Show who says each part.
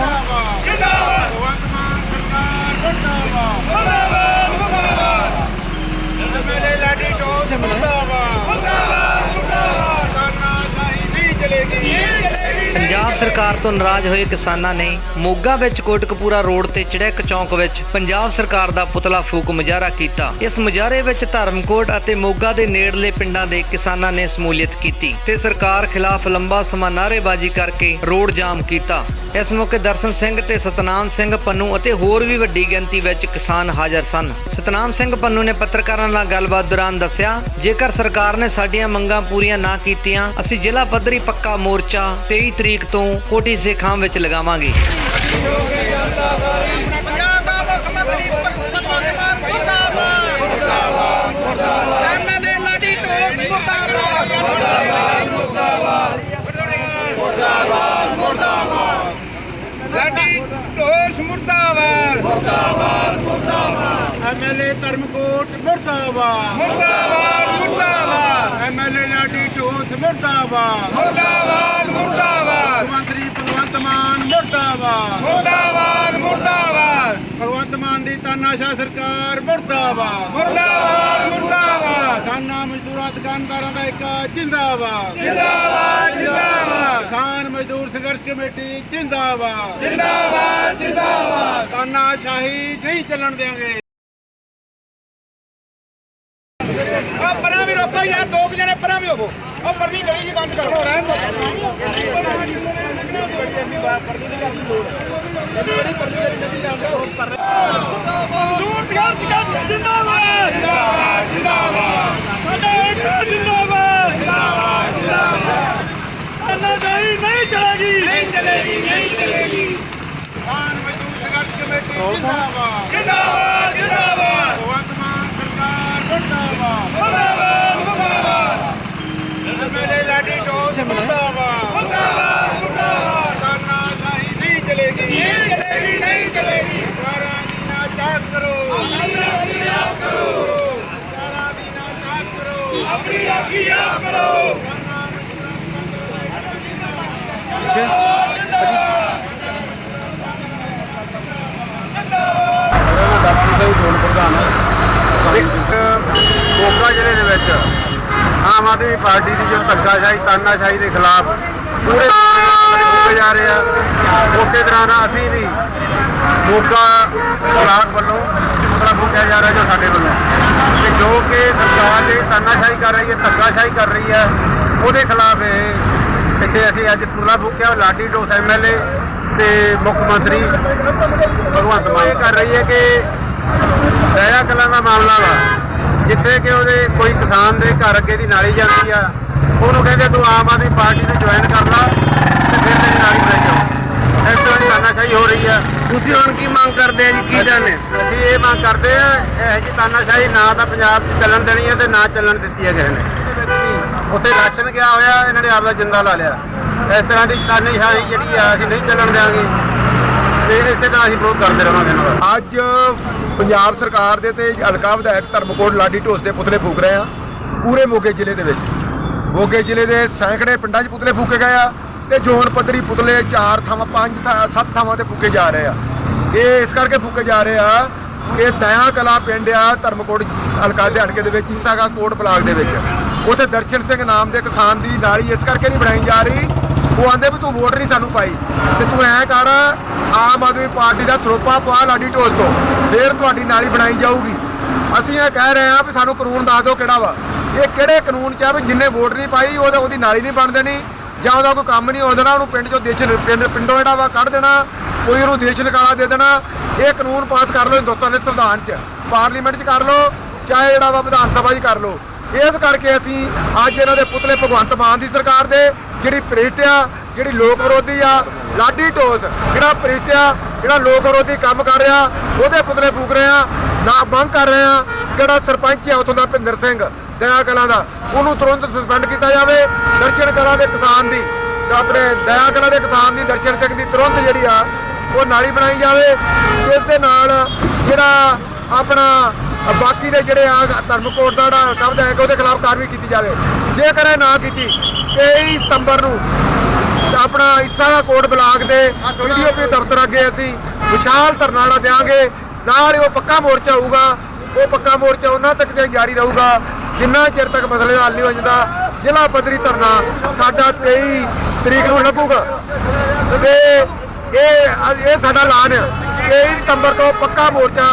Speaker 1: ਮੁਰਦਾਬਾਦ ਜਿੰਦਾਬਾਦ ਭਗਵੰਤ ਮਾਨ ਸਰਕਾਰ ਮੁਰਦਾਬਾਦ ਮੁਰਦਾਬਾਦ ਮੁਰਦਾਬਾਦ ਐਮਐਲਏ ਲਾਡੀ ਟੋਸ ਮੁਰਦਾਬਾਦ ਮੁਰਦਾਬਾਦ ਮੁਰਦਾਬਾਦ ਤਾਨਾਸ਼ਾਹੀ ਨਹੀਂ ਚਲੇਗੀ
Speaker 2: ਪੰਜਾਬ ਸਰਕਾਰ ਤੋਂ ਨਾਰਾਜ਼ ਹੋਏ ਕਿਸਾਨਾਂ ਨੇ ਮੋਗਾ ਵਿੱਚ ਕੋਟਕਪੂਰਾ ਰੋਡ ਤੇ ਚੜੈਕ ਚੌਂਕ ਵਿੱਚ ਪੰਜਾਬ ਸਰਕਾਰ ਦਾ ਪੁਤਲਾ ਫੂਕ ਮੁਜ਼ਾਹਰਾ ਕੀਤਾ। ਇਸ ਮੁਜ਼ਾਹਰੇ ਵਿੱਚ ਧਰਮਕੋਟ ਅਤੇ ਮੋਗਾ ਦੇ ਨੇੜਲੇ ਪਿੰਡਾਂ ਦੇ ਕਿਸਾਨਾਂ ਨੇ ਸਮੂਲੀਅਤ ਕੀਤੀ ਤੇ ਸਰਕਾਰ ਖਿਲਾਫ ਲੰਬਾ ਸਮਾਂ ਨਾਅਰੇਬਾਜ਼ੀ ਕਰਕੇ ਰੋਡ ਜਾਮ ਕੀਤਾ। ਇਸ ਮੌਕੇ ਦਰਸ਼ਨ ਸਿੰਘ ਤੇ ਸਤਨਾਮ ਸਿੰਘ ਪੰਨੂ ਅਤੇ ਹੋਰ ਵੀ ਵੱਡੀ ਗਿਣਤੀ ਵਿੱਚ ਕਿਸਾਨ ਹਾਜ਼ਰ ਸਨ। ਸਤਨਾਮ ਸਿੰਘ ਪੰਨੂ ਨੇ ਪੱਤਰਕਾਰਾਂ ਨਾਲ ਗੱਲਬਾਤ ਦੌਰਾਨ ਦੱਸਿਆ, ਜੇਕਰ ਸਰਕਾਰ ਨੇ ਸਾਡੀਆਂ ਮੰਗਾਂ ਪੂਰੀਆਂ ਨਾ ਕੀਤੀਆਂ, ਅਸੀਂ ਜ਼ਿਲ੍ਹਾ ਪੱਧਰੀ ਪੱਕਾ ਮੋਰਚਾ 23 ਤਰੀਕ ਤੋਂ ਕੋਟੀ ਸੇਖਾਂ ਵਿੱਚ ਲਗਾਵਾਂਗੇ।
Speaker 1: ਪੰਜਾਬ ਦਾ ਮੁੱਖ ਮੰਤਰੀ ਭਗਵੰਤ ਮਾਨ, ਮੁਰਦਾਬਾਦ। ਮੁਰਦਾਬਾਦ ਮੁਰਦਾਬਾਦ ਐਮਐਲਏ ਲਾਡੀ ਟੋਸ ਮੁਰਦਾਬਾਦ। ਮੁਰਦਾਬਾਦ ਮੁਰਦਾਬਾਦ। ਮੁਰਦਾਬਾਦ ਲਾਡੀ ਟੋਸ ਮੁਰਦਾਬਾਦ। ਮੁਰਦਾਬਾਦ ਮੁਰਦਾਬਾਦ। ਐਮਐਲਏ ਧਰਮਕੋਟ, ਮੁਰਦਾਬਾਦ। ਮੁਰਦਾਬਾਦ ਮੁਰਦਾਬਾਦ। ਐਮਐਲਏ ਮੁਰਦਾਬਾਦ। ਮੁਰਦਾਬਾਦ ਮੁਰਦਾਬਾਦ। ਮੰਤਰੀ ਭਗਵੰਤ ਮਾਨ ਮੁਰਦਾਬਾਦ। ਮੁਰਦਾਬਾਦ ਮੁਰਦਾਬਾਦ। ਭਗਵੰਤ ਮਾਨ ਦੀ ਤਾਨਾਸ਼ਾਹ ਸਰਕਾਰ ਮੁਰਦਾਬਾਦ। ਮੁਰਦਾਬਾਦ ਮੁਰਦਾਬਾਦ। ਕਿਸਾਨਾਂ ਮਜ਼ਦੂਰਾਂ ਦੁਕਾਨਦਾਰਾਂ ਦਾ ਇੱਕ ਜਿੰਦਾਬਾਦ। ਜਿੰਦਾਬਾਦ ਜਿੰਦਾਬਾਦ। ਕਿਸਾਨ ਮਜ਼ਦੂਰ ਸੰਘਰਸ਼ ਕਮੇਟੀ ਜਿੰਦਾਬਾਦ। ਜਿੰਦਾਬਾਦ ਜਿੰਦਾਬਾਦ। ਤਾਨਾਸ਼ਾਹੀ ਨਹੀਂ ਚੱਲਣ ਦੇਵਾਂਗੇ
Speaker 3: ਆ ਪਰਾਂ ਵੀ ਰੋਕੋ ਯਾਰ ਦੋ ਜਣੇ ਪਰਾਂ ਵੀ ਹੋਵੋ। ਉਹ ਪਰਲੀ ਗਲੀ ਜੀ ਬੰਦ ਕਰੋ ਰਹਿਣ ਦੂਰ ਦੀਆਂ ਦੀਆਂ ਜਿੰਦਾਬਾਦ ਜਿੰਦਾਬਾਦ ਜਿੰਦਾਬਾਦ ਸਾਡਾ ਇੱਕ ਜਿੰਦਾਬਾਦ ਜਿੰਦਾਬਾਦ ਜਿੰਦਾਬਾਦ ਅੰਨਾ ਜਾਈ ਨਹੀਂ ਚਲੇਗੀ ਨਹੀਂ ਚਲੇਗੀ ਨਹੀਂ ਚਲੇਗੀ
Speaker 1: ਕਿਸਾਨ ਮਜ਼ਦੂਰ ਸੰਘਰਸ਼ ਕਮੇਟੀ ਜਿੰਦਾਬਾਦ
Speaker 3: ਜਿੰਦਾਬਾਦ ਜਿੰਦਾਬਾਦ
Speaker 1: ਭਗਵੰਤ ਮਾਨ ਸਰਕਾਰ ਮੁਰਦਾਬਾਦ
Speaker 3: ਮੁਰਦਾਬਾਦ ਮੁਰਦਾਬਾਦ
Speaker 1: ਐਮਐਲਏ ਲਾਡੀ ਟੋਸ ਮੁਰਦਾਬਾਦ ਮੁਰਦਾਬਾਦ ਮੁਰਦਾਬਾਦ ਤਾਨਾਸ਼ਾਹੀ ਨਹੀਂ ਚਲੇਗੀ
Speaker 3: ਨਹੀਂ ਚਲੇਗੀ ਨਹੀਂ ਚਲੇਗੀ
Speaker 1: ਸਰਕਾਰਾਂ ਦੀ ਨਾ ਚਾਕ ਕਰੋ
Speaker 3: ਆਪਣੀ ਆਪ ਕਰੋ
Speaker 1: ਸਰਕਾਰਾਂ ਦੀ ਨਾ ਚਾਕ ਕਰੋ
Speaker 3: ਆਪਣੀ ਕਰੋ
Speaker 4: ਦਰਸ਼ਨ ਸਿੰਘ ਜੋਨ ਪ੍ਰਧਾਨ
Speaker 1: ਮੋਗਾ ਜ਼ਿਲ੍ਹੇ ਦੇ ਵਿੱਚ ਆਮ ਆਦਮੀ ਪਾਰਟੀ ਦੀ ਜੋ ਧੱਕਾਸ਼ਾਹੀ, ਤਾਨਾਸ਼ਾਹੀ ਦੇ ਖਿਲਾਫ ਪੂਰੇ ਹੋ ਜਾ ਰਹੇ ਆ ਉਸੇ ਤਰ੍ਹਾਂ ਅਸੀਂ ਵੀ ਮੋਗਾ ਬਲਾਕ ਵੱਲੋਂ ਪੁਤਲਾ ਫੂਕਿਆ ਜਾ ਰਿਹਾ ਜੋ ਸਾਡੇ ਵੱਲੋਂ ਤੇ ਜੋ ਕਿ ਸਰਕਾਰ ਜਿਹੜੀ ਤਾਨਾਸ਼ਾਹੀ ਕਰ ਰਹੀ ਹੈ ਧੱਕਾਸ਼ਾਹੀ ਕਰ ਰਹੀ ਹੈ ਉਹਦੇ ਖਿਲਾਫ ਇਹ ਇੱਥੇ ਅਸੀਂ ਅੱਜ ਪੁਤਲਾ ਫੂਕਿਆ ਲਾਡੀ ਢੋਸ ਐਮਐਲਏ ਤੇ ਮੁੱਖ ਮੰਤਰੀ ਭਗਵੰਤ ਮਾਨ। ਇਹ ਕਰ ਰਹੀ ਹੈ ਕਿ ਦਇਆ ਕਲਾਂ ਦਾ ਮਾਮਲਾ ਵਾ ਜਿੱਥੇ ਕਿ ਉਹਦੇ ਕੋਈ ਕਿਸਾਨ ਦੇ ਘਰ ਅੱਗੇ ਦੀ ਨਾਲੀ ਜਾਂਦੀ ਆ ਉਹਨੂੰ ਕਹਿੰਦੇ ਤੂੰ ਆਮ ਆਦਮੀ ਪਾਰਟੀ ਨੂੰ ਜੁਆਇਨ ਕਰ ਲਾ ਤੇ ਫਿਰ ਤੇਰੀ ਨਾਲੀ ਬਣਾਈ ਜਾਓ ਇਸ ਤਰ੍ਹਾਂ ਤਾਨਾਸ਼ਾਹੀ ਹੋ ਰਹੀ ਆ।
Speaker 4: ਤੁਸੀਂ ਹੁਣ ਕੀ ਮੰਗ ਕਰਦੇ ਆ ਜੀ ਕੀ ਚਾਹੁੰਦੇ?
Speaker 1: ਅਸੀਂ ਇਹ ਮੰਗ ਕਰਦੇ ਆ ਇਹ ਜੀ ਤਾਨਾਸ਼ਾਹੀ ਨਾ ਤਾਂ ਪੰਜਾਬ 'ਚ ਚੱਲਣ ਦੇਣੀ ਹੈ ਤੇ ਨਾ ਚੱਲਣ ਦਿੱਤੀ ਹੈ ਕਿਸੇ ਨੇ। ਉੱਥੇ ਇਲੈਕਸ਼ਨ ਗਿਆ ਹੋਇਆ, ਇਹਨਾਂ ਨੇ ਆਪਦਾ ਜਿੰਦਾ ਲਾ ਲਿਆ। ਇਸ ਤਰ੍ਹਾਂ ਦੀ ਤਾਨਾਸ਼ਾਹੀ ਜਿਹੜੀ ਆ, ਅਸੀਂ ਨਹੀਂ ਚੱਲਣ ਦੇਵਾਂਗੇ ਤੇ ਇਸੇ ਤਰ੍ਹਾਂ ਅਸੀਂ ਵਿਰੋਧ ਕਰਦੇ ਰਹਾਂਗੇ ਇਹਨਾਂ ਦਾ।
Speaker 5: ਅੱਜ ਪੰਜਾਬ ਸਰਕਾਰ ਦੇ ਤੇ ਹਲਕਾ ਵਿਧਾਇਕ ਧਰਮਕੋਟ ਲਾਡੀ ਢੋਸ ਦੇ ਪੁਤਲੇ ਫੂਕ ਰਹੇ ਆ। ਪੂਰੇ ਮੋਗੇ ਜ਼ਿਲ੍ਹੇ ਦੇ ਵਿੱਚ। ਮੋਗੇ ਜ਼ਿਲ੍ਹੇ ਦੇ ਸੈਂਕੜੇ ਪਿੰਡਾਂ 'ਚ ਪੁਤਲੇ ਫੂਕੇ ਗਏ ਆ ਤੇ ਜ਼ੋਨ ਪੱਧਰੀ ਪੁਤਲੇ ਚਾਰ ਥਾਵਾਂ, ਪੰਜ ਥਾਂ- ਸੱਤ ਥਾਵਾਂ ਤੇ ਫੂਕੇ ਜਾ ਰਹੇ ਆ। ਇਹ ਇਸ ਕਰਕੇ ਫੂਕੇ ਜਾ ਰਹੇ ਆ ਕਿ ਦਇਆ ਕਲਾ ਪਿੰਡ ਆ ਧਰਮਕੋਟ ਹਲਕਾ ਦੇ ਹਲਕੇ ਦੇ ਵਿੱਚ ਈਸਾਗਾ ਕੋਟ ਬਲਾਕ ਦੇ ਵਿੱਚ। ਉੱਥੇ ਦਰਸ਼ਨ ਸਿੰਘ ਨਾਮ ਦੇ ਕਿਸਾਨ ਦੀ ਨਾਲੀ ਇਸ ਕਰਕੇ ਨਹੀਂ ਬਣਾਈ ਜਾ ਰਹੀ। ਉਹ ਆਂਦੇ ਵੀ ਤੂੰ ਵੋਟ ਨਹੀਂ ਸਾਨੂੰ ਪਾਈ। ਤੇ ਤੂੰ ਐ ਕਰ, ਆਮ ਆਦਮੀ ਪਾਰਟੀ ਦਾ ਸਰੋਪਾ ਪਾ ਲਾਡੀ ਢੋਸ ਤੋਂ। ਫੇਰ ਤੁਹਾਡੀ ਨਾਲੀ ਬਣਾਈ ਜਾਊਗੀ। ਅਸੀਂ ਇਹ ਕਹਿ ਰਹੇ ਹਾਂ ਵੀ ਸਾਨੂੰ ਕਾਨੂੰਨ ਦੱਸ ਦਿਓ ਕਿਹੜਾ ਵਾ। ਇਹ ਕਿਹੜੇ ਕਾਨੂੰਨ 'ਚ ਆ ਵੀ ਜਿੰਨੇ ਵੋਟ ਨਹੀਂ ਪਾਈ, ਉਹਦਾ ਉਹਦੀ ਨਾਲੀ ਨਹੀਂ ਬਣ ਦੇਣੀ। ਜਾਂ ਉਹਦਾ ਕੋਈ ਕੰਮ ਨਹੀਂ ਹੋ ਦੇਣਾ ਉਹਨੂੰ ਪਿੰਡ 'ਚੋਂ ਦੇਸ਼ ਪਿੰਡ ਪਿੰਡੋਂ ਜਿਹੜਾ ਵਾ ਕੱਢ ਦੇਣਾ। ਕੋਈ ਉਹਨੂੰ ਦੇਸ਼ ਨਿਕਾਲਾ ਦੇ ਦੇਣਾ। ਇਹ ਕਾਨੂੰਨ ਪਾਸ ਕਰ ਲਓ ਹਿੰਦੁਸਤਾਨ ਦੇ ਸੰਵਿਧਾਨ 'ਚ। ਪਾਰਲੀਮੈਂਟ 'ਚ ਕਰ ਲਓ, ਚਾਹੇ ਜਿਹੜਾ ਵਾ ਵਿਧਾਨ ਸਭਾ 'ਚ ਕਰ ਲਓ। ਇਸ ਕਰਕੇ ਅਸੀਂ ਅੱਜ ਇਹਨਾਂ ਦੇ ਪੁਤਲੇ ਭਗਵੰਤ ਮਾਨ ਦੀ ਸਰਕਾਰ ਦੇ, ਜਿਹੜੀ ਪ੍ਰਿਸ਼ਟ ਆ ਜਿਹੜੀ ਲੋਕ ਵਿਰੋਧੀ ਆ, ਲਾਡੀ ਢੋਸ, ਜਿਹੜਾ ਪ੍ਰਿਸ਼ਟ ਆ ਜਿਹੜਾ ਲੋਕ ਵਿਰੋਧੀ ਕੰਮ ਕਰ ਰਿਹਾ, ਉਹਦੇ ਪੁਤਲੇ ਫੂਕ ਰਹੇ ਆ, ਨਾ ਮੰਗ ਕਰ ਰਹੇ ਆ, ਜਿਹੜਾ ਸਰਪੰਚ ਆ ਉਥੋਂ ਦਾ ਭਿੰਦਰ ਸਿੰਘ, ਦਇਆ ਕਲਾਂ ਦਾ, ਉਹਨੂੰ ਤੁਰੰਤ ਸਸਪੈਂਡ ਕੀਤਾ ਜਾਵੇ, ਦਰਸ਼ਨ ਕਲਾਂ ਦੇ ਕਿਸਾਨ ਦੀ ਆਪਣੇ ਦਇਆ ਕਲਾਂ ਦੇ ਕਿਸਾਨ ਦੀ, ਦਰਸ਼ਨ ਸਿੰਘ ਦੀ ਤੁਰੰਤ ਜਿਹੜੀ ਆ, ਉਹ ਨਾਲੀ ਬਣਾਈ ਜਾਵੇ ਇਸ ਦੇ ਨਾਲ ਜਿਹੜਾ ਆਪਣਾ ਬਾਕੀ ਦੇ ਜਿਹੜੇ ਆ ਧਰਮਕੋਟ ਦਾ ਜਿਹੜਾ ਕਬਜ਼ਾ ਹੈ ਉਹਦੇ ਖਿਲਾਫ ਕਾਰਵਾਈ ਕੀਤੀ ਜਾਵੇ। ਜੇਕਰ ਇਹ ਨਾ ਕੀਤੀ 23 ਸਤੰਬਰ ਨੂੰ ਆਪਣਾ ਇਸਾ ਕੋਟ ਬਲਾਕ ਦੇ ਵੀਡੀਓਪੀ ਦਫ਼ਤਰ ਅੱਗੇ ਅਸੀਂ ਵਿਸ਼ਾਲ ਧਰਨਾੜਾ ਦੇਾਂਗੇ ਨਾਲ ਹੀ ਉਹ ਪੱਕਾ ਮੋਰਚਾ ਹੋਊਗਾ। ਉਹ ਪੱਕਾ ਮੋਰਚਾ ਉਹਨਾਂ ਤੱਕ ਜਾਰੀ ਰਹੂਗਾ। ਜਿੰਨਾ ਚਿਰ ਤੱਕ ਮਸਲੇ ਦਾ ਹੱਲ ਨਹੀਂ ਹੋ ਜਾਂਦਾ, ਜ਼ਿਲ੍ਹਾ ਪੱਧਰੀ ਧਰਨਾ ਸਾਡਾ 23 ਤਰੀਕ ਨੂੰ ਲੱਗੂਗਾ। ਤੇ ਇਹ ਇਹ ਸਾਡਾ ਐਲਾਨ ਹੈ 23 ਸਤੰਬਰ ਤੋਂ ਪੱਕਾ ਮੋਰਚਾ